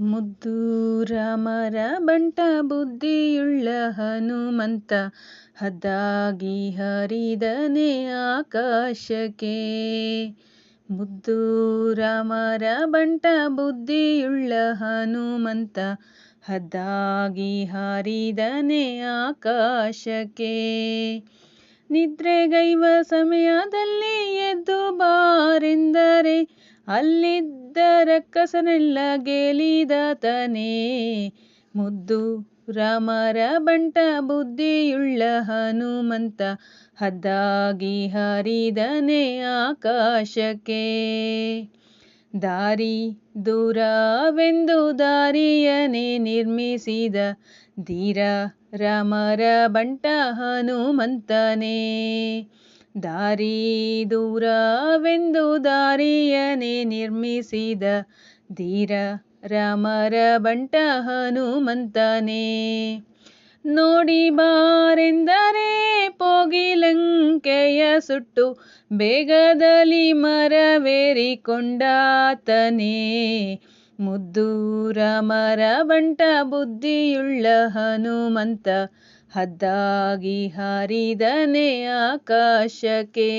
ಮುದ್ದು ರಾಮರ ಬಂಟ ಬುದ್ಧಿಯುಳ್ಳ ಹನುಮಂತ ಹದ್ದಾಗಿ ಹರಿದನೆ ಆಕಾಶಕ್ಕೆ. ಮುದ್ದು ರಾಮರ ಬಂಟ ಬುದ್ಧಿಯುಳ್ಳ ಹನುಮಂತ ಹದ್ದಾಗಿ ಹಾರಿದನೆ ಆಕಾಶಕ್ಕೆ. ನಿದ್ರೆಗೈವ ಸಮಯದಲ್ಲಿ ಎದ್ದು ಬಾರೆಂದರೆ, ಅಲ್ಲಿದ್ದ ರಕ್ಕಸನೆಲ್ಲ ಗೇಲಿದಾತನೇ ಮುದ್ದು ರಾಮರ ಬಂಟ ಬುದ್ಧಿಯುಳ್ಳ ಹನುಮಂತ ಹದ್ದಾಗಿ ಹರಿದನೆ ಆಕಾಶಕ್ಕೆ. ದಾರಿ ದೂರವೆಂದು ದಾರಿಯನೇ ನಿರ್ಮಿಸಿದ ಧೀರ ರಾಮರ ಬಂಟ ಹನುಮಂತನೇ. ದಾರಿ ದೂರವೆಂದು ದಾರಿಯನೇ ನಿರ್ಮಿಸಿದ ಧೀರ ರಾಮರ ಬಂಟ ಹನುಮಂತನೇ. ನೋಡಿ ಬಾರೆಂದರೆ ಪೋಗಿಲಂಕೆಯ ಸುಟ್ಟು ಬೇಗದಲ್ಲಿ ಮರವೇರಿಕೊಂಡಾತನೇ. ಮುದ್ದು ಮರ ಬಂಟ ಬುದ್ಧಿಯುಳ್ಳ ಹನುಮಂತ ಹದ್ದಾಗಿ ಹರಿದನೆ ಆಕಾಶಕ್ಕೆ.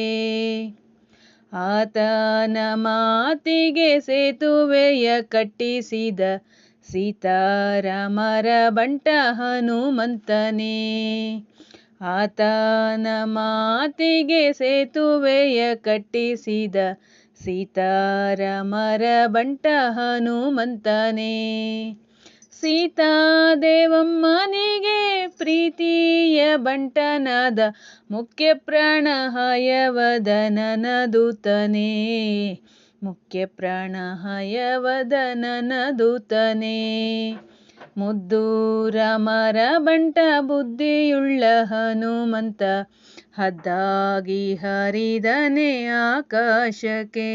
ಆತನ ಮಾತಿಗೆ ಸೇತುವೆಯ ಕಟ್ಟಿಸಿದ ಸೀತಾರಾಮರ ಬಂಟ ಹನುಮಂತನೇ. ಆತನ ಮಾತಿಗೆ ಸೇತುವೆಯ ಕಟ್ಟಿಸಿದ ಸೀತಾರಾಮರ ಬಂಟ ಹನುಮಂತನೇ. ಸೀತಾದೇವಂ ಬಂಟನಾದ ಮುಖ್ಯ ಪ್ರಾಣ ಹಯವದನನ ದೂತನೇ ಮುಖ್ಯ ಪ್ರಾಣ ಹಯವದನನ ದೂತನೇ ಮುದ್ದು ಮರ ಬಂಟ ಬುದ್ಧಿಯುಳ್ಳ ಹನುಮಂತ ಹದ್ದಾಗಿ ಹರಿದನೆ ಆಕಾಶಕ್ಕೆ.